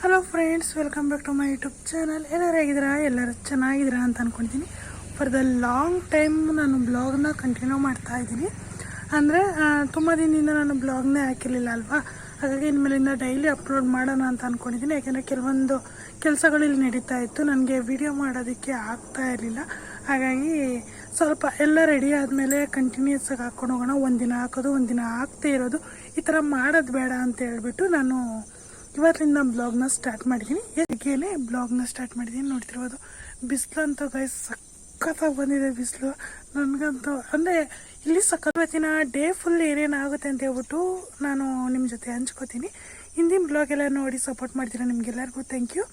Hello friends welcome back to my YouTube channel ಎಲ್ಲರೂ ಹೇಗಿದ್ದೀರಾ? ಎಲ್ಲರೂ ಚೆನ್ನಾಗಿದ್ದೀರಾ ಅಂತ ಅಂದ್ಕೊಳ್ತೀನಿ ಫಾರ್ ದ ಲಾಂಗ್ ಟೈಮ್ ನಾನು ಬ್ಲಾಗ್ನ ಕಂಟಿನ್ಯೂ ಮಾಡ್ತಾ ಇದ್ದೀನಿ. ಅಂದರೆ ತುಂಬ ದಿನದಿಂದ ನಾನು ಬ್ಲಾಗ್ನೇ ಹಾಕಿರಲಿಲ್ಲ ಅಲ್ವಾ? ಹಾಗಾಗಿ ಇನ್ಮೇಲಿಂದ ಡೈಲಿ ಅಪ್ಲೋಡ್ ಮಾಡೋಣ ಅಂತ ಅಂದ್ಕೊಂಡಿದ್ದೀನಿ ಯಾಕೆಂದರೆ ಕೆಲವೊಂದು ಕೆಲಸಗಳು ಇಲ್ಲಿ ನಡೀತಾ ಇತ್ತು. ನನಗೆ ವಿಡಿಯೋ ಮಾಡೋದಕ್ಕೆ ಆಗ್ತಾ ಇರಲಿಲ್ಲ. ಹಾಗಾಗಿ ಸ್ವಲ್ಪ ಎಲ್ಲ ರೆಡಿ ಆದಮೇಲೆ ಕಂಟಿನ್ಯೂಸ್ ಆಗಿ ಹಾಕ್ಕೊಂಡು ಹೋಗೋಣ. ಒಂದಿನ ಹಾಕೋದು, ಒಂದಿನ ಹಾಕ್ತೇ ಇರೋದು. ಈ ಥರ ಮಾಡೋದು ಬೇಡ ಅಂತ ಹೇಳ್ಬಿಟ್ಟು ನಾನು ಇವತ್ತಿಂದ ಬ್ಲಾಗ್ನ ಸ್ಟಾರ್ಟ್ ಮಾಡಿದ್ದೀನಿ ಎದಕ್ಕೇನೆ ಬ್ಲಾಗ್ನ ಸ್ಟಾರ್ಟ್ ಮಾಡಿದ್ದೀನಿ ನೋಡ್ತಿರ್ಬೋದು. ಬಿಸಿಲು ಅಂತ ಗಾಯ ಸಖತ್ತಾಗಿ ಬಂದಿದೆ ಬಿಸಿಲು. ನನಗಂತೂ ಅಂದರೆ ಇಲ್ಲಿ ಸಖತ್ ಡೇ ಫುಲ್ ಏನೇನಾಗುತ್ತೆ ಅಂತ ಹೇಳ್ಬಿಟ್ಟು ನಾನು ನಿಮ್ಮ ಜೊತೆ ಹಂಚ್ಕೋತೀನಿ. ಹಿಂದಿನ ಬ್ಲಾಗ್ ಎಲ್ಲ ನೋಡಿ ಸಪೋರ್ಟ್ ಮಾಡ್ತೀರಾ ನಿಮಗೆಲ್ಲರಿಗೂ? ಥ್ಯಾಂಕ್ ಯು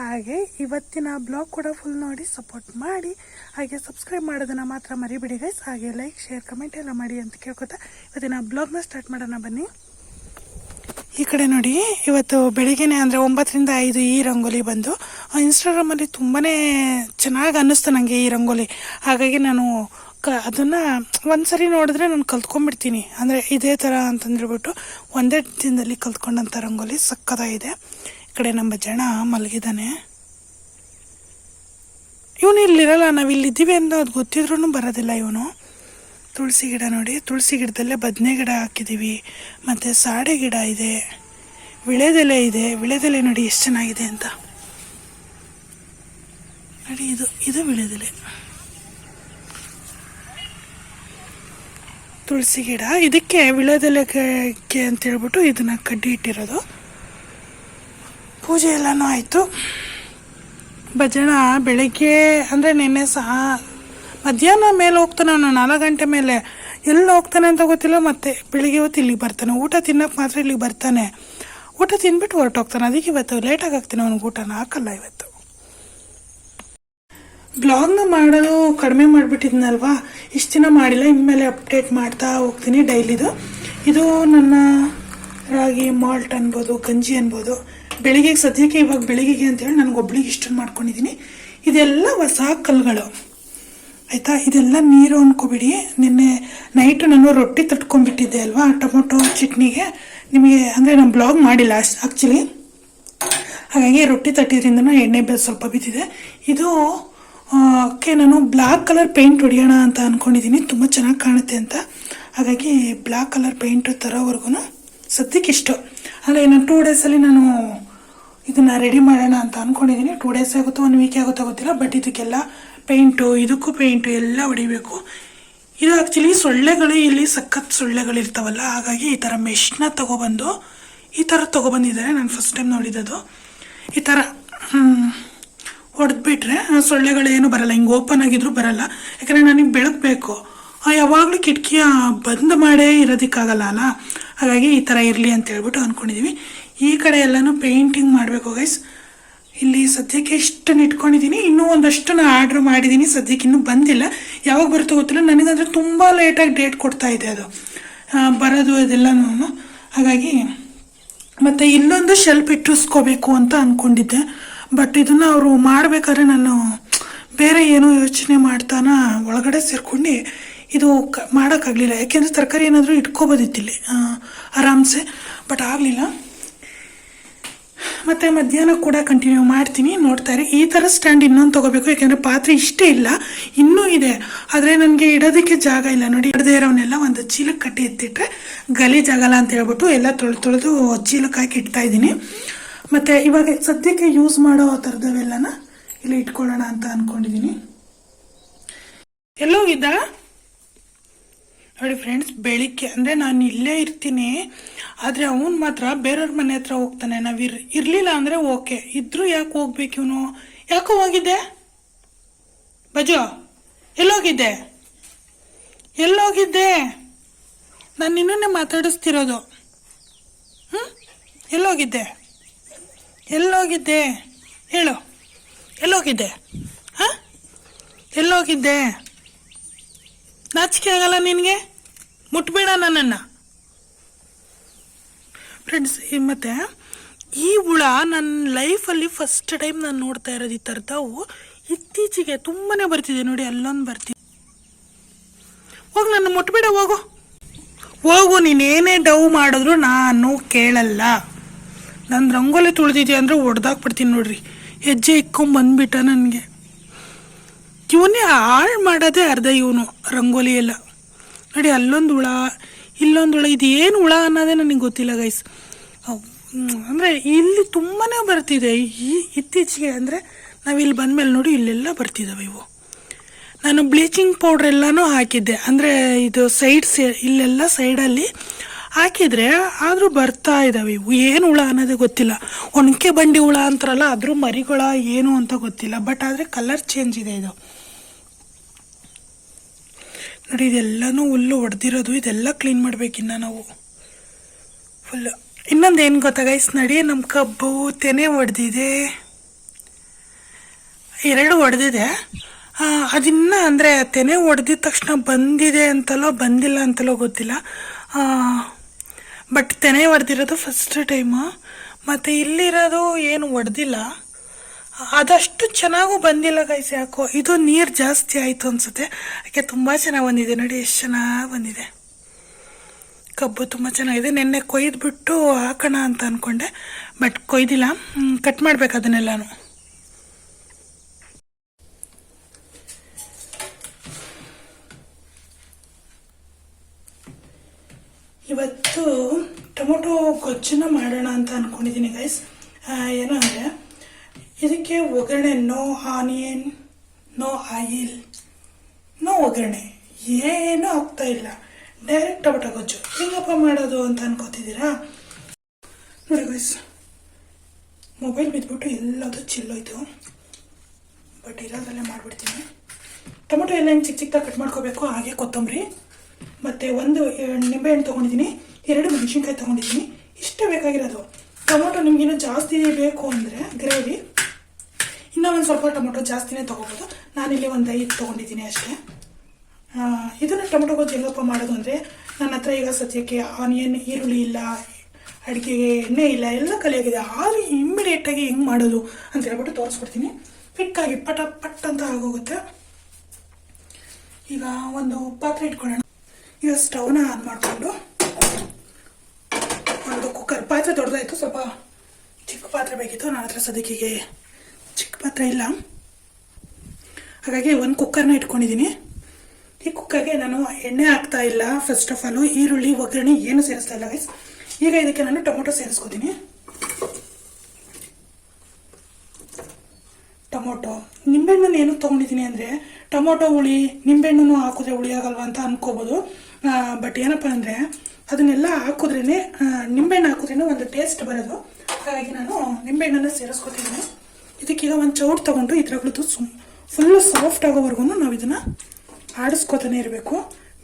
ಹಾಗೆ ಇವತ್ತಿನ ಬ್ಲಾಗ್ ಕೂಡ ಫುಲ್ ನೋಡಿ ಸಪೋರ್ಟ್ ಮಾಡಿ. ಹಾಗೆ ಸಬ್ಸ್ಕ್ರೈಬ್ ಮಾಡೋದನ್ನು ಮಾತ್ರ ಮರಿಬೇಡಿ ಗೈಸ್ ಹಾಗೆ ಲೈಕ್ ಶೇರ್ ಕಮೆಂಟ್ ಎಲ್ಲ ಮಾಡಿ ಅಂತ ಕೇಳ್ಕೊತಾ ಇವತ್ತಿನ ಬ್ಲಾಗ್ನ ಸ್ಟಾರ್ಟ್ ಮಾಡೋಣ ಬನ್ನಿ. ಈ ಕಡೆ ನೋಡಿ, ಇವತ್ತು ಬೆಳಿಗ್ಗೆನೆ ಅಂದರೆ ಒಂಬತ್ತರಿಂದ ಐದು ಈ ರಂಗೋಲಿ ಬಂದು ಇನ್ಸ್ಟಾಗ್ರಾಮಲ್ಲಿ ತುಂಬಾ ಚೆನ್ನಾಗಿ ಅನ್ನಿಸ್ತು ನನಗೆ ಈ ರಂಗೋಲಿ. ಹಾಗಾಗಿ ನಾನು ಕ, ಅದನ್ನು ಒಂದ್ಸರಿ ನೋಡಿದ್ರೆ ನಾನು ಕಲ್ತ್ಕೊಂಡ್ಬಿಡ್ತೀನಿ. ಅಂದರೆ ಇದೇ ಥರ ಅಂತಂದ್ಬಿಟ್ಟು ಒಂದೇ ದಿನದಲ್ಲಿ ಕಲ್ತ್ಕೊಂಡಂಥ ರಂಗೋಲಿ ಸಕ್ಕತ್ತಾಗಿದೆ. ಈ ಕಡೆ ನಮ್ಮ ಜನ ಮಲಗಿದ್ದಾನೆ. ಇವನು ಇಲ್ಲಿರಲ್ಲ ನಾವು ಇಲ್ಲಿದ್ದೀವಿ ಅಂತ ಅದು ಗೊತ್ತಿದ್ರೂ ಬರೋದಿಲ್ಲ ಇವನು. ತುಳಸಿ ಗಿಡ ನೋಡಿ. ತುಳಸಿ ಗಿಡದಲ್ಲೇ ಬದನೆ ಗಿಡ ಹಾಕಿದ್ದೀವಿ ಮತ್ತು ಸಾಡೆ ಗಿಡ ಇದೆ. ವಿಳೆದೆಲೆ ಇದೆ. ವಿಳೆದೆಲೆ ನೋಡಿ ಎಷ್ಟು ಚೆನ್ನಾಗಿದೆ ಅಂತ. ನೋಡಿ ಇದು ಇದು ವಿಳೆದೆಲೆ. ತುಳಸಿ ಗಿಡ. ಇದಕ್ಕೆ ವಿಳೆದೆಲೆಗೆ ಅಂತ ಹೇಳ್ಬಿಟ್ಟು ಇದನ್ನು ಕಡ್ಡಿ ಇಟ್ಟಿರೋದು. ಪೂಜೆ ಎಲ್ಲನೂ ಆಯಿತು. ಭಜನ ಬೆಳಗ್ಗೆ ಅಂದರೆ ನಿನ್ನೆ ಸಹ ಮಧ್ಯಾಹ್ನ ಮೇಲೆ ಹೋಗ್ತಾನೆ ಅವನು, ನಾಲ್ಕು ಗಂಟೆ ಮೇಲೆ. ಎಲ್ಲಿ ಹೋಗ್ತಾನೆ ಅಂತ ಗೊತ್ತಿಲ್ಲ, ಮತ್ತೆ ಬೆಳಿಗ್ಗೆ ಹೊತ್ತು ಇಲ್ಲಿಗೆ ಬರ್ತಾನೆ. ಊಟ ತಿನ್ನೋಕೆ ಮಾತ್ರ ಇಲ್ಲಿಗೆ ಬರ್ತಾನೆ. ಊಟ ತಿಂದ್ಬಿಟ್ಟು ಹೊರಟೋಗ್ತಾನೆ. ಅದಕ್ಕೆ ಇವತ್ತು ಲೇಟಾಗಿ ಹಾಕ್ತೀನಿ ಅವ್ನಿಗೆ ಊಟನ. ಹಾಕಲ್ಲ ಇವತ್ತು. ಬ್ಲಾಗ್ನ ಮಾಡೋದು ಕಡಿಮೆ ಮಾಡಿಬಿಟ್ಟಿದ್ನಲ್ವಾ? ಇಷ್ಟು ದಿನ ಮಾಡಿಲ್ಲ. ಇನ್ಮೇಲೆ ಅಪ್ಡೇಟ್ ಮಾಡ್ತಾ ಹೋಗ್ತೀನಿ ಡೈಲಿದು. ಇದು ನನ್ನ ರಾಗಿ ಮಾಲ್ಟ್ ಅನ್ಬೋದು, ಗಂಜಿ ಅನ್ಬೋದು. ಬೆಳಿಗ್ಗೆ, ಸದ್ಯಕ್ಕೆ ಇವಾಗ ಬೆಳಿಗ್ಗೆಗೆ ಅಂತೇಳಿ ನನಗೆ ಒಬ್ಳಿಗೆ ಇಷ್ಟನ್ನು ಮಾಡ್ಕೊಂಡಿದ್ದೀನಿ. ಇದೆಲ್ಲ ಹೊಸ ಕಲ್ಲುಗಳು. ಆಯಿತಾ? ಇದೆಲ್ಲ ನೀರು ಅನ್ಕೋಬಿಡಿ. ನಿನ್ನೆ ನೈಟು ನಾನು ರೊಟ್ಟಿ ತಟ್ಕೊಂಡ್ಬಿಟ್ಟಿದ್ದೆ ಅಲ್ವಾ, ಟೊಮೊಟೊ ಚಟ್ನಿಗೆ. ನಿಮಗೆ, ಅಂದರೆ ನಾನು ಬ್ಲಾಗ್ ಮಾಡಿಲ್ಲ ಆ್ಯಕ್ಚುಲಿ ಹಾಗಾಗಿ ರೊಟ್ಟಿ ತಟ್ಟಿದ್ರಿಂದ ಎಣ್ಣೆ ಬೆ ಸ್ವಲ್ಪ ಬಿದ್ದಿದೆ. ಇದು ಕ್ಕೆ ನಾನು ಬ್ಲ್ಯಾಕ್ ಕಲರ್ ಪೇಂಟ್ ಹೊಡಿಯೋಣ ಅಂತ ಅಂದ್ಕೊಂಡಿದ್ದೀನಿ ತುಂಬ ಚೆನ್ನಾಗಿ ಕಾಣುತ್ತೆ ಅಂತ. ಹಾಗಾಗಿ ಬ್ಲ್ಯಾಕ್ ಕಲರ್ ಪೇಂಟ್ ತರೋವರೆಗೂ ಸದ್ಯಕ್ಕೆ ಇಷ್ಟು. ಅಂದರೆ ಇನ್ನು ಟೂ ಡೇಸಲ್ಲಿ ನಾನು ಇದನ್ನು ರೆಡಿ ಮಾಡೋಣ ಅಂತ ಅಂದ್ಕೊಂಡಿದ್ದೀನಿ ಟೂ ಡೇಸ್ ಆಗುತ್ತೋ ಒನ್ ವೀಕ್ ಆಗುತ್ತೋ ಗೊತ್ತಿಲ್ಲ ಬಟ್ ಇದಕ್ಕೆಲ್ಲ ಪೇಂಟು, ಇದಕ್ಕೂ ಪೇಂಟು ಎಲ್ಲ ಹೊಡಿಬೇಕು. ಇದು ಆ್ಯಕ್ಚುಲಿ ಸೊಳ್ಳೆಗಳು ಇಲ್ಲಿ ಸಖತ್ ಸೊಳ್ಳೆಗಳಿರ್ತಾವಲ್ಲ, ಹಾಗಾಗಿ ಈ ಥರ ಮೆಷ್ನ ತೊಗೊಬಂದು, ಈ ಥರ ತೊಗೊಬಂದಿದ್ದಾರೆ ನಾನು ಫಸ್ಟ್ ಟೈಮ್ ನೋಡಿದ್ದು ಈ ಥರ ಹೊಡೆದ್ಬಿಟ್ರೆ ಸೊಳ್ಳೆಗಳೇನು ಬರಲ್ಲ, ಹಿಂಗೆ ಓಪನ್ ಆಗಿದ್ರು ಬರಲ್ಲ. ಯಾಕಂದರೆ ನನಗೆ ಬೆಳಕು ಬೇಕು ಯಾವಾಗಲೂ ಕಿಟಕಿಯ ಬಂದ್ ಮಾಡೇ ಇರೋದಕ್ಕಾಗಲ್ಲ ಅಲ್ಲ? ಹಾಗಾಗಿ ಈ ಥರ ಇರಲಿ ಅಂತ ಹೇಳ್ಬಿಟ್ಟು ಅಂದ್ಕೊಂಡಿದ್ದೀವಿ ಈ ಕಡೆ ಎಲ್ಲನೂ ಪೇಂಟಿಂಗ್ ಮಾಡಬೇಕು ಗೈಸ್ ಇಲ್ಲಿ ಸದ್ಯಕ್ಕೆ ಇಷ್ಟನ್ನು ಇಟ್ಕೊಂಡಿದ್ದೀನಿ, ಇನ್ನೂ ಒಂದಷ್ಟು ನಾನು ಆರ್ಡ್ರ್ ಮಾಡಿದ್ದೀನಿ, ಸದ್ಯಕ್ಕೆ ಇನ್ನೂ ಬಂದಿಲ್ಲ. ಯಾವಾಗ ಬರುತ್ತೋ ಗೊತ್ತಿಲ್ಲ, ನನಗಂದ್ರೆ ತುಂಬ ಲೇಟಾಗಿ ಡೇಟ್ ಕೊಡ್ತಾ ಇದೆ ಅದು. ಬರೋದು ಅದೆಲ್ಲನೂ ಹಾಗಾಗಿ ಮತ್ತು ಇನ್ನೊಂದು ಶೆಲ್ಪ್ ಇಟ್ಟಿಸ್ಕೋಬೇಕು ಅಂತ ಅಂದ್ಕೊಂಡಿದ್ದೆ ಬಟ್ ಇದನ್ನು ಅವರು ಮಾಡಬೇಕಾದ್ರೆ ನಾನು ಬೇರೆ ಏನೋ ಯೋಚನೆ ಮಾಡ್ತಾನ, ಒಳಗಡೆ ಸೇರ್ಕೊಂಡು ಇದು ಕ, ಮಾಡೋಕ್ಕಾಗಲಿಲ್ಲ. ಯಾಕೆಂದರೆ ತರಕಾರಿ ಏನಾದರೂ ಇಟ್ಕೋಬೋದಿತ್ತಿಲ್ಲಿ ಆರಾಮ್ಸೆ. ಬಟ್ ಆಗಲಿಲ್ಲ. ಮತ್ತು ಮಧ್ಯಾಹ್ನ ಕೂಡ ಕಂಟಿನ್ಯೂ ಮಾಡ್ತೀನಿ. ನೋಡ್ತಾರೆ ಈ ಥರ ಸ್ಟ್ಯಾಂಡ್ ಇನ್ನೊಂದು ತೊಗೋಬೇಕು. ಯಾಕೆಂದರೆ ಪಾತ್ರೆ ಇಷ್ಟೇ ಇಲ್ಲ. ಇನ್ನೂ ಇದೆ. ಆದರೆ ನನಗೆ ಇಡೋದಕ್ಕೆ ಜಾಗ ಇಲ್ಲ. ನೋಡಿ, ಇಡದೇ ಇರೋವನ್ನೆಲ್ಲ ಒಂದು ಚೀಲಕ್ಕೆ ಕಟ್ಟಿ ಎತ್ತಿಟ್ರೆ ಗಲೀಜಾಗಲ್ಲ ಅಂತ ಹೇಳ್ಬಿಟ್ಟು ಎಲ್ಲ ತೊಳೆದು ತೊಳೆದು ಚೀಲಕ್ಕೆ ಹಾಕಿ ಇಡ್ತಾ ಇದ್ದೀನಿ. ಮತ್ತು ಇವಾಗ ಸದ್ಯಕ್ಕೆ ಯೂಸ್ ಮಾಡೋ ಥರದವೆಲ್ಲನ ಇಲ್ಲಿ ಇಟ್ಕೊಳ್ಳೋಣ ಅಂತ ಅಂದ್ಕೊಂಡಿದ್ದೀನಿ ಎಲ್ಲೋಗಿದ್ದ? ನೋಡಿ ಫ್ರೆಂಡ್ಸ್ ಬೆಳಿಗ್ಗೆ ಅಂದರೆ ನಾನು ಇಲ್ಲೇ ಇರ್ತೀನಿ, ಆದರೆ ಅವನು ಮಾತ್ರ ಬೇರೆಯವ್ರ ಮನೆ ಹತ್ರ ಹೋಗ್ತಾನೆ. ನಾವು ಇರ್, ಇರಲಿಲ್ಲ ಅಂದರೆ ಓಕೆ. ಇದ್ರೂ ಯಾಕೆ ಹೋಗ್ಬೇಕು ಇವನು? ಯಾಕೋ ಹೋಗಿದ್ದೆ ಬಜೋ ಎಲ್ಲೋಗಿದ್ದೆ? ಎಲ್ಲೋಗಿದ್ದೆ? ನಾನು ನಿನ್ನನ್ನೇ ಮಾತಾಡಿಸ್ತಿರೋದು. ಹ್ಞೂ ಎಲ್ಲೋಗಿದ್ದೆ? ಎಲ್ಲೋಗಿದ್ದೆ? ಹೇಳು. ಎಲ್ಲೋಗಿದ್ದೆ? ಹಾಂ? ಎಲ್ಲೋಗಿದ್ದೆ? ನಾಚಿಕೆ ಆಗಲ್ಲ ನಿನಗೆ? ಮುಟ್ಬೇಡ ನನ್ನನ್ನು. ಫ್ರೆಂಡ್ಸ್ ಮತ್ತೆ ಈ ಹುಳ ನನ್ನ ಲೈಫಲ್ಲಿ ಫಸ್ಟ್ ಟೈಮ್ ನಾನು ನೋಡ್ತಾ ಇರೋದು ಈ ಥರದವು ಇತ್ತೀಚೆಗೆ ತುಂಬಾ ಬರ್ತಿದೆ ನೋಡಿ, ಅಲ್ಲೊಂದು ಬರ್ತಿದೆ ಹೋಗಿ ನನ್ನ ಮುಟ್ಬೇಡ, ಹೋಗು. ಹೋಗು ನೀನೇನೇ ಡವ್ ಮಾಡಿದ್ರು ನಾನು ಕೇಳಲ್ಲ. ನಾನು ರಂಗೋಲಿ ತುಳಿದಿದೆ ಅಂದರೆ ಹೊಡೆದಾಕ್ಬಿಡ್ತೀನಿ ನೋಡ್ರಿ. ಹೆಜ್ಜೆ ಇಕ್ಕೊಂಬಂದ್ಬಿಟ್ಟ ನನಗೆ. ಇವನೇ ಹಾಳು ಮಾಡೋದೇ ಅರ್ಧ ಇವನು ರಂಗೋಲಿ ಎಲ್ಲ. ನೋಡಿ, ಅಲ್ಲೊಂದು ಹುಳ, ಇಲ್ಲೊಂದು ಹುಳ ಇದು ಏನು ಹುಳ ಅನ್ನೋದೇ ನನಗೆ ಗೊತ್ತಿಲ್ಲ ಗೈಸ್ ಅಂದರೆ ಇಲ್ಲಿ ತುಂಬಾ ಬರ್ತಿದೆ. ಈ ಇತ್ತೀಚೆಗೆ ಅಂದರೆ ನಾವು ಇಲ್ಲಿ ಬಂದಮೇಲೆ ನೋಡಿ ಇಲ್ಲೆಲ್ಲ ಬರ್ತಿದ್ದಾವೆ ಇವು. ನಾನು ಬ್ಲೀಚಿಂಗ್ ಪೌಡ್ರ್ ಎಲ್ಲನೂ ಹಾಕಿದ್ದೆ. ಅಂದರೆ ಇದು ಸೈಡ್ಸ್ ಇಲ್ಲೆಲ್ಲ ಸೈಡಲ್ಲಿ ಹಾಕಿದರೆ ಆದರೂ ಬರ್ತಾ ಇದ್ದಾವೆ ಇವು. ಏನು ಹುಳ ಅನ್ನೋದೇ ಗೊತ್ತಿಲ್ಲ. ಒಣಕೆ ಬಂಡಿ ಹುಳ ಅಂತಾರಲ್ಲ ಅದ್ರ ಮರಿಗಳ ಏನು ಅಂತ ಗೊತ್ತಿಲ್ಲ. ಬಟ್ ಆದರೆ ಕಲರ್ ಚೇಂಜ್ ಇದೆ ಇದು. ನೋಡಿ, ಇದೆಲ್ಲನೂ ಹುಲ್ಲು ಹೊಡೆದಿರೋದು ಇದೆಲ್ಲ ಕ್ಲೀನ್ ಮಾಡ್ಬೇಕಿನ್ನ ನಾವು. ಫುಲ್ಲು ಇನ್ನೊಂದು ಏನು ಗೊತ್ತಾ ಗೈಸ್ ನಡಿ ನಮ್ಮ ಕಬ್ಬು ತೆನೆ ಹೊಡೆದಿದೆ ಎರಡು ಹೊಡೆದಿದೆ ಅದಿನ್ನ ಅಂದರೆ ತೆನೆ ಹೊಡೆದಿದ ತಕ್ಷಣ ಬಂದಿದೆ ಅಂತಲೋ, ಬಂದಿಲ್ಲ ಅಂತಲೋ ಗೊತ್ತಿಲ್ಲ. ಬಟ್ ತೆನೆ ಹೊಡೆದಿರೋದು ಫಸ್ಟ್ ಟೈಮು ಮತ್ತು ಇಲ್ಲಿರೋದು ಏನು ಹೊಡೆದಿಲ್ಲ ಅದಷ್ಟು ಚೆನ್ನಾಗೂ ಬಂದಿಲ್ಲ ಗೈಸ್ ಯಾಕೋ? ಇದು ನೀರು ಜಾಸ್ತಿ ಆಯಿತು ಅನಿಸುತ್ತೆ. ಯಾಕೆ ತುಂಬ ಚೆನ್ನಾಗಿ ಬಂದಿದೆ ನೋಡಿ, ಎಷ್ಟು ಚೆನ್ನಾಗಿ ಬಂದಿದೆ. ಕಬ್ಬು ತುಂಬ ಚೆನ್ನಾಗಿದೆ. ನಿನ್ನೆ ಕೊಯ್ದುಬಿಟ್ಟು ಹಾಕೋಣ ಅಂತ ಅಂದ್ಕೊಂಡೆ ಬಟ್ ಕೊಯ್ದಿಲ್ಲ. ಕಟ್ ಮಾಡ್ಬೇಕು ಅದನ್ನೆಲ್ಲನೂ. ಇವತ್ತು ಟೊಮೊಟೊ ಗೊಜ್ಜನ್ನ ಮಾಡೋಣ ಅಂತ ಅಂದ್ಕೊಂಡಿದ್ದೀನಿ ಗೈಸ್ ಏನು ಅಂದರೆ ಇದಕ್ಕೆ ಒಗ್ಗರಣೆ no onion, no oil, no ಒಗ್ಗರಣೆ. ಏನೂ ಆಗ್ತಾ ಇಲ್ಲ. ಡೈರೆಕ್ಟ್ ಟೊಮೆಟೊ ಗೊಜ್ಜು. ಹೆಂಗಪ್ಪ ಮಾಡೋದು ಅಂತ ಅನ್ಕೋತಿದ್ದೀರಾ? ನೋಡಿ ಗೈಸ್ ಮೊಬೈಲ್ ಬಿದ್ದುಬಿಟ್ಟು ಎಲ್ಲದೂ ಚಿಲ್ಲೋಯ್ತು. ಬಟ್ ಇರೋದಲ್ಲೇ ಮಾಡಿಬಿಡ್ತೀನಿ. ಟೊಮೆಟೊ ಎಲ್ಲ ಹೆಂಗೆ ಚಿಕ್ಕ ಚಿಕ್ಕದಾಗಿ ಕಟ್ ಮಾಡ್ಕೋಬೇಕು? ಹಾಗೆ ಕೊತ್ತಂಬರಿ. ಮತ್ತು ಒಂದು ನಿಂಬೆಹಣ್ಣು ತೊಗೊಂಡಿದ್ದೀನಿ. ಎರಡು ಮೆಣಸಿನ್ಕಾಯಿ ತೊಗೊಂಡಿದ್ದೀನಿ. ಇಷ್ಟೇ ಬೇಕಾಗಿರೋದು. ಟೊಮೊಟೊ ನಿಮಗಿನ್ನೂ ಜಾಸ್ತಿ ಬೇಕು ಅಂದರೆ ಗ್ರೇವಿ ಇನ್ನೂ ಒಂದು ಸ್ವಲ್ಪ ಟೊಮೊಟೊ ಜಾಸ್ತಿನೇ ತೊಗೋಬೋದು. ನಾನಿಲ್ಲಿ ಒಂದು ಐದು ತೊಗೊಂಡಿದ್ದೀನಿ ಅಷ್ಟೇ. ಇದನ್ನು ಟೊಮೊಟೊ ಗೊಜ್ಜು ಹೆಂಗಪ್ಪ ಮಾಡೋದು ಅಂದರೆ ನನ್ನ ಹತ್ರ ಈಗ ಸದ್ಯಕ್ಕೆ ಆನಿಯನ್, ಈರುಳ್ಳಿ ಇಲ್ಲ, ಅಡಿಕೆಗೆ ಎಣ್ಣೆ ಇಲ್ಲ, ಎಲ್ಲ ಕಲಿಯಾಗಿದೆ ಆದರೆ ಇಮ್ಮಿಡಿಯೇಟಾಗಿ ಹೆಂಗೆ ಮಾಡೋದು ಅಂತ ಹೇಳ್ಬಿಟ್ಟು ತೋರಿಸ್ಕೊಡ್ತೀನಿ. ಕ್ವಿಕ್ಕಾಗಿ ಪಟ ಪಟ್ ಅಂತ ಆಗೋಗುತ್ತೆ. ಈಗ ಒಂದು ಪಾತ್ರೆ ಇಟ್ಕೊಳ್ಳೋಣ. ಈಗ ಸ್ಟವ್ನ ಆನ್ ಮಾಡಿಕೊಂಡು ಒಂದು ಕುಕ್ಕರ್ ಪಾತ್ರೆ ದೊಡ್ಡದಾಯಿತು, ಸ್ವಲ್ಪ ಚಿಕ್ಕ ಪಾತ್ರೆ ಬೇಕಿತ್ತು. ನನ್ನ ಹತ್ರ ಸದ್ಯಕ್ಕೆ ಚಿಕ್ಕ ಪಾತ್ರೆ ಇಲ್ಲ. ಹಾಗಾಗಿ ಒಂದು ಕುಕ್ಕರ್ನ ಇಟ್ಕೊಂಡಿದ್ದೀನಿ ಈ ಕುಕ್ಕರ್ಗೆ ನಾನು ಎಣ್ಣೆ ಹಾಕ್ತಾ ಇಲ್ಲ ಫಸ್ಟ್ ಆಫ್ ಆಲು ಈರುಳ್ಳಿ, ಒಗ್ಗರಣೆ ಏನು ಸೇರಿಸ್ತಾ ಇಲ್ಲ ಗೈಸ್ ಈಗ ಇದಕ್ಕೆ ನಾನು ಟೊಮೊಟೊ ಸೇರಿಸ್ಕೋತೀನಿ. ಟೊಮೊಟೊ. ನಿಂಬೆಹಣ್ಣನ್ನು ಏನು ತೊಗೊಂಡಿದ್ದೀನಿ ಅಂದರೆ, ಟೊಮೊಟೊ ಹುಳಿ ನಿಂಬೆಹಣ್ಣು ಹಾಕಿದ್ರೆ ಹುಳಿ ಆಗಲ್ವಾ ಅಂತ ಅನ್ಕೋಬೋದು. ಬಟ್ ಏನಪ್ಪ ಅಂದರೆ, ಅದನ್ನೆಲ್ಲ ಹಾಕಿದ್ರೇ ನಿಂಬೆಹಣ್ಣು ಹಾಕಿದ್ರೇ ಒಂದು ಟೇಸ್ಟ್ ಬರೋದು. ಹಾಗಾಗಿ ನಾನು ನಿಂಬೆಹಣ್ಣನ್ನು ಸೇರಿಸ್ಕೊತಿದ್ದೀನಿ. ಇದಕ್ಕೀಗ ಒಂದು ಚೌಟ್ ತೊಗೊಂಡು ಇದ್ರಾಗ್ಲದ್ದು ಸುಮ್ ಫುಲ್ಲು ಸಾಫ್ಟ್ ಆಗೋವರೆಗೂ ನಾವು ಇದನ್ನು ಆಡಿಸ್ಕೊತಾನೆ ಇರಬೇಕು.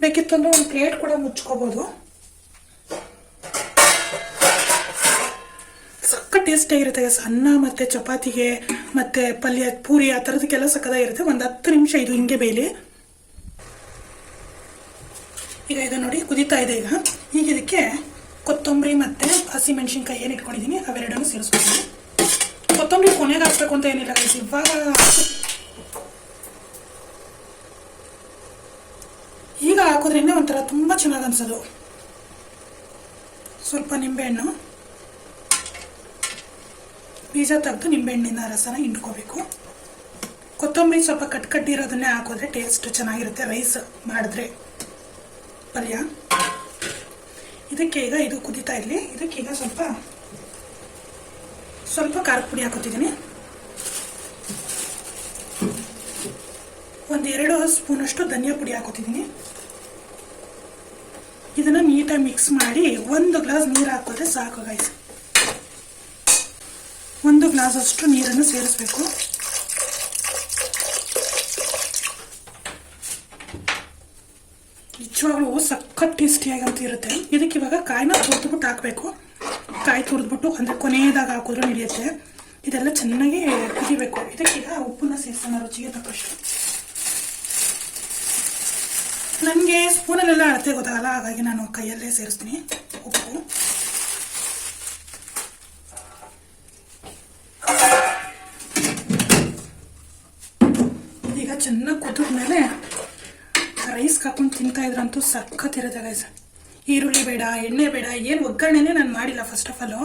ಬೇಕಿತ್ತಂದ್ರೆ ಒಂದು ಪ್ಲೇಟ್ ಕೂಡ ಮುಚ್ಕೋಬೋದು. ಸಕ್ಕ ಟೇಸ್ಟಿಯಾಗಿರುತ್ತೆ. ಅನ್ನ ಮತ್ತು ಚಪಾತಿಗೆ ಮತ್ತು ಪಲ್ಯ, ಪೂರಿ ಆ ಥರದಕ್ಕೆಲ್ಲ ಸಕ್ಕದಾಗಿರುತ್ತೆ ಒಂದು ಹತ್ತು ನಿಮಿಷ ಇದು ಹಿಂಗೆ ಬೇಯಲಿ. ಈಗ ಇದು ನೋಡಿ ಕುದೀತಾ ಇದೆ ಈಗ. ಈಗ ಇದಕ್ಕೆ ಕೊತ್ತಂಬರಿ ಮತ್ತು ಹಸಿಮೆಣಸಿನ್ಕಾಯಿ ಏನು ಇಟ್ಕೊಂಡಿದ್ದೀನಿ ಅವೆರಡನ್ನು ಸೇರಿಸ್ಕೊತೀನಿ. ಕೊನೆಗೆ ಹಾಕ್ಬೇಕು ಅಂತ ಏನಿಲ್ಲ ಗೈಸ್ ಇವಾಗ ಈಗ ಹಾಕೋದ್ರಿಂದ ಒಂಥರ ತುಂಬ ಚೆನ್ನಾಗಿ ಅನ್ಸೋದು. ಸ್ವಲ್ಪ ನಿಂಬೆಹಣ್ಣು. ಬೀಜ ತೆಗೆದು ನಿಂಬೆಹಣ್ಣಿನ ರಸನ ಹಿಂಡ್ಕೋಬೇಕು. ಕೊತ್ತಂಬರಿ ಸ್ವಲ್ಪ ಕಟ್ ಕಟ್ಟಿರೋದನ್ನೇ ಹಾಕಿದ್ರೆ ಟೇಸ್ಟ್ ಚೆನ್ನಾಗಿರುತ್ತೆ ರೈಸ್ ಮಾಡಿದ್ರೆ. ಪಲ್ಯ. ಇದಕ್ಕೆ ಈಗ ಇದು ಕುದೀತಾ ಇರಲಿ. ಇದಕ್ಕೆ ಈಗ ಸ್ವಲ್ಪ ಸ್ವಲ್ಪ ಖಾರದ ಪುಡಿ ಹಾಕೋತಿದ್ದೀನಿ. ಒಂದೆರಡು ಸ್ಪೂನಷ್ಟು ಧನಿಯಾ ಪುಡಿ ಹಾಕೋತಿದ್ದೀನಿ. ಇದನ್ನು ನೀಟಾಗಿ ಮಿಕ್ಸ್ ಮಾಡಿ ಒಂದು ಗ್ಲಾಸ್ ನೀರು ಹಾಕೋದ್ರೆ ಸಾಕು ಗೈಸ್ ಒಂದು ಗ್ಲಾಸ್ ಅಷ್ಟು ನೀರನ್ನು ಸೇರಿಸ್ಬೇಕು. ನಿಜವಾಗ್ಲೂ ಸಖತ್ ಟೇಸ್ಟಿಯಾಗಂತ ಇರುತ್ತೆ. ಇದಕ್ಕೆ ಇವಾಗ ಕಾಯಿನ ತುರಿದ್ಬಿಟ್ಟು ಹಾಕಬೇಕು. ಕಾಯಿ ತುರಿದ್ಬಿಟ್ಟು ಅಂದರೆ ಕೊನೆಯದಾಗ ಹಾಕಿದ್ರೂ ನಡೆಯುತ್ತೆ. ಇದೆಲ್ಲ ಚೆನ್ನಾಗಿ ಕುದಿಬೇಕು. ಇದಕ್ಕೀಗ ಉಪ್ಪನ್ನ ಸೇರಿಸೋಣ, ರುಚಿಗೆ ತಕ್ಕಷ್ಟು. ನನಗೆ ಸ್ಪೂನಲ್ಲೆಲ್ಲ ಅಳತೆ ಗೊತ್ತಾಗಲ್ಲ, ಹಾಗಾಗಿ ನಾನು ಕೈಯಲ್ಲೇ ಸೇರಿಸ್ತೀನಿ. ಉಪ್ಪು. ಈಗ ಚೆನ್ನಾಗಿ ಕುದಿದ ಮೇಲೆ ರೈಸ್ ಹಾಕೊಂಡು ತಿಂತಾ ಇದ್ರಂತೂ ಸಖತ್ ಇರುತ್ತೆ ಗೈಸ್ ಈರುಳ್ಳಿ ಬೇಡ, ಎಣ್ಣೆ ಬೇಡ, ಏನು ಒಗ್ಗರಣೆನೇ ನಾನು ಮಾಡಿಲ್ಲ ಫಸ್ಟ್ ಆಫ್ ಆಲು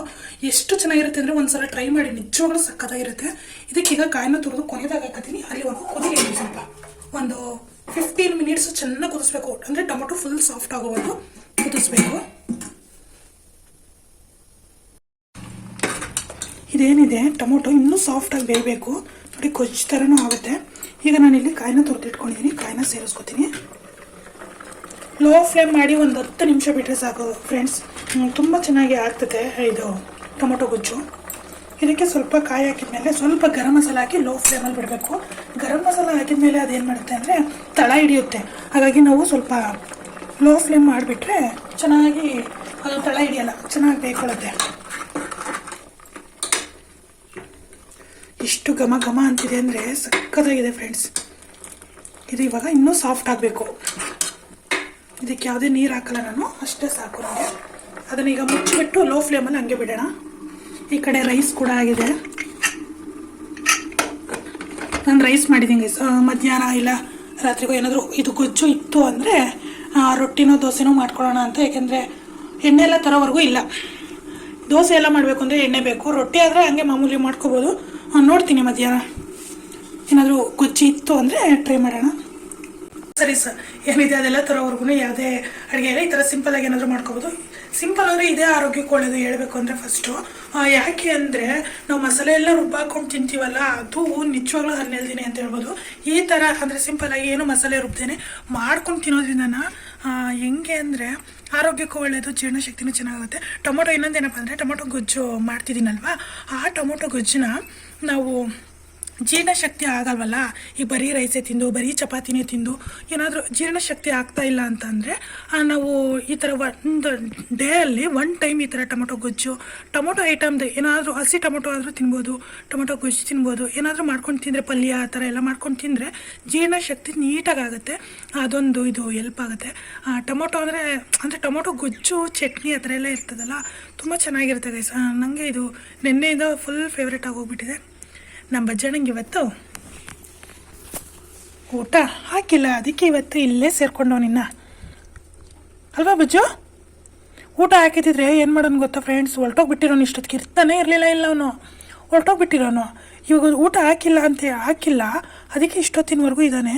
ಎಷ್ಟು ಚೆನ್ನಾಗಿರುತ್ತೆ ಅಂದರೆ ಒಂದ್ಸಲ ಟ್ರೈ ಮಾಡಿ, ನಿಜವಾಗ್ಲೂ ಸಕ್ಕತ್ತಾಗಿರುತ್ತೆ ಇದಕ್ಕೀಗ ಕಾಯಿನ ತುರಿದು ಕೊನೆದಾಗ ಹಾಕತ್ತೀನಿ. ಅಲ್ಲಿ ಒಂದು ಕುದಿಲಿ ಸ್ವಲ್ಪ. ಒಂದು ಫಿಫ್ಟೀನ್ ಮಿನಿಟ್ಸ್ ಚೆನ್ನಾಗಿ ಕುದಿಸ್ಬೇಕು. ಅಂದರೆ ಟೊಮೊಟೊ ಫುಲ್ ಸಾಫ್ಟ್ ಆಗೋವರೆಗೂ ಕುದಿಸ್ಬೇಕು. ಇದೇನಿದೆ? ಟೊಮೊಟೊ ಇನ್ನೂ ಸಾಫ್ಟಾಗಿ ಬೇಯಬೇಕು. ನೋಡಿ ಕೊಚ್ಚಿ ಥರನೂ ಆಗುತ್ತೆ. ಈಗ ನಾನಿಲ್ಲಿ ಕಾಯಿನ ತೊರೆದಿಟ್ಕೊಂಡಿದ್ದೀನಿ ಕಾಯಿನ ಸೇರಿಸ್ಕೊತೀನಿ. ಲೋ ಫ್ಲೇಮ್ ಮಾಡಿ ಒಂದು ಹತ್ತು ನಿಮಿಷ ಬಿಟ್ಟರೆ ಸಾಕು ಫ್ರೆಂಡ್ಸ್ ತುಂಬ ಚೆನ್ನಾಗಿ ಆಗ್ತದೆ ಇದು ಟೊಮೊಟೊ ಗೊಜ್ಜು. ಇದಕ್ಕೆ ಸ್ವಲ್ಪ ಕಾಯಿ ಹಾಕಿದ್ಮೇಲೆ ಸ್ವಲ್ಪ ಗರಂ ಮಸಾಲ ಹಾಕಿ ಲೋ ಫ್ಲೇಮಲ್ಲಿ ಬಿಡಬೇಕು. ಗರಂ ಮಸಾಲ ಹಾಕಿದ್ಮೇಲೆ ಅದೇನು ಮಾಡುತ್ತೆ ಅಂದರೆ ತಳ ಹಿಡಿಯುತ್ತೆ. ಹಾಗಾಗಿ ನಾವು ಸ್ವಲ್ಪ ಲೋ ಫ್ಲೇಮ್ ಮಾಡಿಬಿಟ್ರೆ ಚೆನ್ನಾಗಿ ಅದು ತಳ ಹಿಡಿಯಲ್ಲ, ಚೆನ್ನಾಗಿ ಬೇಯ್ಕೊಳ್ಳುತ್ತೆ ಇಷ್ಟು ಘಮ ಘಮ ಅಂತಿದೆ ಅಂದರೆ ಸಕ್ಕತ್ತಾಗಿದೆ ಫ್ರೆಂಡ್ಸ್ ಇದು ಇವಾಗ ಇನ್ನೂ ಸಾಫ್ಟ್ ಆಗಬೇಕು. ಇದಕ್ಕೆ ಯಾವುದೇ ನೀರು ಹಾಕಲ್ಲ ನಾನು, ಅಷ್ಟೇ ಸಾಕು ನನಗೆ ಅದನ್ನ ಈಗ ಮುಚ್ಚಿಬಿಟ್ಟು ಲೋ ಫ್ಲೇಮಲ್ಲಿ ಹಂಗೆ ಬಿಡೋಣ. ಈ ಕಡೆ ರೈಸ್ ಕೂಡ ಆಗಿದೆ. ನಾನು ರೈಸ್ ಮಾಡಿದ್ದೀನಿ. ಮಧ್ಯಾಹ್ನ ಇಲ್ಲ ರಾತ್ರಿಗೂ ಏನಾದರೂ ಇದು ಗೊಜ್ಜು ಇತ್ತು ಅಂದರೆ ರೊಟ್ಟಿನೋ ದೋಸೆನೋ ಮಾಡ್ಕೊಳ್ಳೋಣ ಅಂತ. ಯಾಕೆಂದರೆ ಎಣ್ಣೆ ಎಲ್ಲ ತರೋವರೆಗೂ ಇಲ್ಲ. ದೋಸೆ ಎಲ್ಲ ಮಾಡಬೇಕು ಅಂದರೆ ಎಣ್ಣೆ ಬೇಕು. ರೊಟ್ಟಿ ಆದರೆ ಹಂಗೆ ಮಾಮೂಲಿ ಮಾಡ್ಕೋಬೋದು. ನೋಡ್ತೀನಿ ಮಧ್ಯಾಹ್ನ. ಏನಾದರೂ ಗೊಜ್ಜು ಇತ್ತು ಅಂದರೆ ಟ್ರೈ ಮಾಡೋಣ. ಸರಿ ಸರ್, ಏನಿದೆ ಅದೆಲ್ಲ ತರೋವರೆಗೂ ಯಾವುದೇ ಅಡುಗೆ ಇಲ್ಲ. ಈ ಥರ ಸಿಂಪಲ್ ಆಗಿ ಏನಾದರೂ ಮಾಡ್ಕೋಬೋದು. ಸಿಂಪಲ್ ಅಂದರೆ ಇದೇ ಆರೋಗ್ಯಕ್ಕೆ ಒಳ್ಳೇದು ಹೇಳಬೇಕು ಅಂದರೆ ಫಸ್ಟು ಯಾಕೆ ಅಂದರೆ ನಾವು ಮಸಾಲೆ ಎಲ್ಲ ರುಬ್ಬಾಕೊಂಡು ತಿಂತೀವಲ್ಲ, ಅದು ನಿಜವಾಗ್ಲೂ ಹನ್ನೆಲ್ದಿನಿ ಅಂತ ಹೇಳ್ಬೋದು. ಈ ಥರ ಅಂದರೆ ಸಿಂಪಲ್ ಆಗಿ ಏನು ಮಸಾಲೆ ರುಬ್ದೇನೆ ಮಾಡ್ಕೊಂಡು ತಿನ್ನೋದ್ರಿಂದ ಹೆಂಗೆ ಅಂದರೆ ಆರೋಗ್ಯಕ್ಕೂ ಒಳ್ಳೆಯದು ಜೀರ್ಣಶಕ್ತಿನೂ ಚೆನ್ನಾಗುತ್ತೆ ಟೊಮೊಟೊ ಇನ್ನೊಂದೇನಪ್ಪ ಅಂದರೆ ಟೊಮೊಟೊ ಗೊಜ್ಜು ಮಾಡ್ತಿದ್ದೀನಲ್ವಾ? ಆ ಟೊಮೊಟೊ ಗೊಜ್ಜನ್ನ ನಾವು ಜೀರ್ಣಶಕ್ತಿ ಆಗಲ್ವಲ್ಲ? ಈ ಬರೀ ರೈಸೇ ತಿಂದು, ಬರೀ ಚಪಾತಿನೇ ತಿಂದು ಏನಾದರೂ ಜೀರ್ಣಶಕ್ತಿ ಆಗ್ತಾ ಇಲ್ಲ ಅಂತಂದರೆ ನಾವು ಈ ಥರ ಒಂದು ಡೇಯಲ್ಲಿ ಒನ್ ಟೈಮ್ ಈ ಥರ ಟೊಮೊಟೊ ಗೊಜ್ಜು, ಟೊಮೊಟೊ ಐಟಮ್ದು ಏನಾದರೂ ಹಸಿ ಟೊಮೊಟೊ ಆದರೂ ತಿನ್ಬೋದು, ಟೊಮೊಟೊ ಗೊಜ್ಜು ತಿನ್ಬೋದು, ಏನಾದರೂ ಮಾಡ್ಕೊಂಡು ತಿಂದರೆ ಪಲ್ಯ ಆ ಥರ ಎಲ್ಲ ಮಾಡ್ಕೊಂಡು ತಿಂದರೆ ಜೀರ್ಣಶಕ್ತಿ ನೀಟಾಗಿ ಆಗುತ್ತೆ ಅದೊಂದು ಇದು ಎಲ್ಪ್ ಆಗುತ್ತೆ. ಟೊಮೊಟೊ ಅಂದರೆ ಅಂದರೆ ಟೊಮೊಟೊ ಗೊಜ್ಜು, ಚಟ್ನಿ ಆ ಥರ ಎಲ್ಲ ಇರ್ತದಲ್ಲ, ತುಂಬ ಚೆನ್ನಾಗಿರುತ್ತೆ ಗೈಸ್ ನನಗೆ ಇದು ನಿನ್ನೆಯಿಂದ ಫುಲ್ ಫೇವ್ರೇಟ್ ಆಗೋಗ್ಬಿಟ್ಟಿದೆ ನಮ್ಮ ಬಜ್ಜಣ್ಣಂಗೆ ಇವತ್ತು ಊಟ ಹಾಕಿಲ್ಲ, ಅದಕ್ಕೆ ಇವತ್ತು ಇಲ್ಲೇ ಸೇರ್ಕೊಂಡು ನಿನ್ನ. ಅಲ್ವಾ ಬಜ್ಜು? ಊಟ ಹಾಕಿದ್ರೆ ಏನು ಮಾಡೋನು ಗೊತ್ತಾ ಫ್ರೆಂಡ್ಸ್ ಹೊರಟೋಗ್ಬಿಟ್ಟಿರೋನು ಇಷ್ಟೊತ್ತಿಗೆ ಇರ್ತಾನೆ ಇರಲಿಲ್ಲ ಇಲ್ಲ ಅವನು. ಹೊರಟೋಗ್ಬಿಟ್ಟಿರೋನು. ಇವಾಗ ಊಟ ಹಾಕಿಲ್ಲ ಅಂತ, ಹಾಕಿಲ್ಲ. ಅದಕ್ಕೆ ಇಷ್ಟೊತ್ತಿನವರೆಗೂ ಇದ್ದಾನೆ.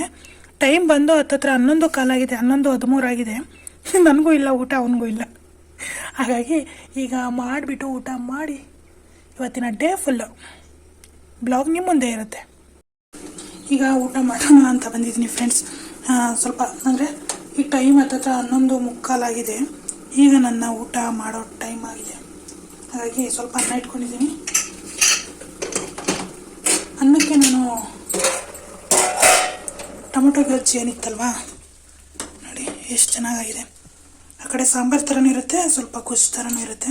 ಟೈಮ್ ಬಂದು ಹತ್ತತ್ರ ಹನ್ನೊಂದು ಕಾಲಾಗಿದೆ ಹನ್ನೊಂದು ಹದಿಮೂರು ಆಗಿದೆ. ನನಗೂ ಇಲ್ಲ, ಊಟ ಅವನಿಗೂ ಇಲ್ಲ. ಹಾಗಾಗಿ ಈಗ ಮಾಡಿಬಿಟ್ಟು ಊಟ ಮಾಡಿ ಇವತ್ತಿನ ಡೇ ಫುಲ್ಲು ಬ್ಲಾಗ್ ನಿಮ್ಮ ಮುಂದೆ ಇರುತ್ತೆ. ಈಗ ಊಟ ಮಾಡೋಣ ಅಂತ ಬಂದಿದ್ದೀನಿ ಫ್ರೆಂಡ್ಸ್ ಸ್ವಲ್ಪ ಅಂದರೆ ಈ ಟೈಮ್ ಹತ್ತತ್ರ ಹನ್ನೊಂದು ಮುಕ್ಕಾಲಾಗಿದೆ ಈಗ ನನ್ನ ಊಟ ಮಾಡೋ ಟೈಮ್ ಆಗಿದೆ. ಹಾಗಾಗಿ ಸ್ವಲ್ಪ ಅನ್ನ ಇಟ್ಕೊಂಡಿದ್ದೀನಿ. ಅನ್ನಕ್ಕೆ ನಾನು ಟೊಮೊಟೊ ಗೊಜ್ಜು ಏನಿತ್ತಲ್ವಾ? ನೋಡಿ, ಎಷ್ಟು ಚೆನ್ನಾಗಾಗಿದೆ. ಆ ಕಡೆ ಸಾಂಬಾರು ಥರನೂ ಇರುತ್ತೆ, ಸ್ವಲ್ಪ ಗೊಜ್ಜು ಥರನೂ ಇರುತ್ತೆ.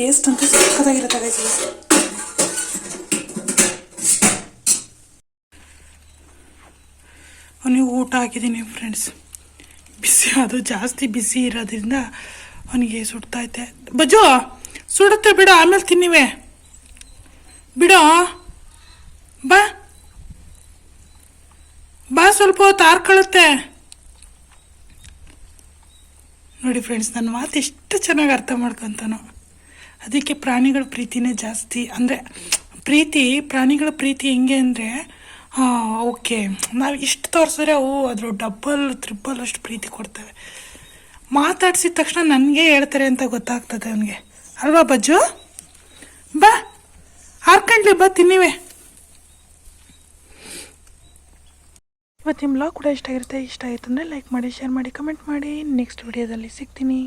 ಟೇಸ್ಟ್ ಅಂತೂ ಸಕ್ಕತ್ತಾಗಿರುತ್ತೆ ಗೈಸ್. ಅವನಿಗೆ ಊಟ ಹಾಕಿದ್ದೀನಿ ಫ್ರೆಂಡ್ಸ್ ಬಿಸಿ ಅದು, ಜಾಸ್ತಿ ಬಿಸಿ ಇರೋದ್ರಿಂದ ಅವನಿಗೆ ಸುಡ್ತೈತೆ ಬಜ್ಜು, ಸುಡುತ್ತೆ ಬಿಡು, ಆಮೇಲೆ ತಿನ್ನಿವೆ. ಬಿಡು. ಬಾ. ಬಾ, ಸ್ವಲ್ಪ ಹೊತ್ತು ನೋಡಿ ಫ್ರೆಂಡ್ಸ್ ನನ್ನ ಮಾತು ಎಷ್ಟು ಚೆನ್ನಾಗಿ ಅರ್ಥ ಮಾಡ್ಕೊತಾನೋ. ಅದಕ್ಕೆ ಪ್ರಾಣಿಗಳ ಪ್ರೀತಿನೇ ಜಾಸ್ತಿ. ಅಂದರೆ ಪ್ರೀತಿ, ಪ್ರಾಣಿಗಳ ಪ್ರೀತಿ ಹೆಂಗೆ ಅಂದರೆ ಓಕೆ, ನಾವು ಇಷ್ಟು ತೋರಿಸಿದ್ರೆ ಅವು ಅದ್ರ ಡಬ್ಬಲ್ ತ್ರಿಬ್ಬಲ್ ಅಷ್ಟು ಪ್ರೀತಿ ಕೊಡ್ತವೆ. ಮಾತಾಡಿಸಿದ ತಕ್ಷಣ ನನಗೆ ಹೇಳ್ತಾರೆ ಅಂತ ಗೊತ್ತಾಗ್ತದೆ ಅವನಿಗೆ. ಅಲ್ವಾ ಬಜ್ಜು? ಬಾ ಹಾರ್ಕಂಡ್ಲಿ ಬಾ, ತಿನ್ನಿವೆ. ಇವತ್ತಿನ ಬ್ಲಾಗ್ ಕೂಡ ಇಷ್ಟ ಆಗಿರುತ್ತೆ, ಇಷ್ಟ ಆಯಿತು ಅಂದರೆ ಲೈಕ್ ಮಾಡಿ ಶೇರ್ ಮಾಡಿ ಕಮೆಂಟ್ ಮಾಡಿ. ನೆಕ್ಸ್ಟ್ ವಿಡಿಯೋದಲ್ಲಿ ಸಿಗ್ತೀನಿ.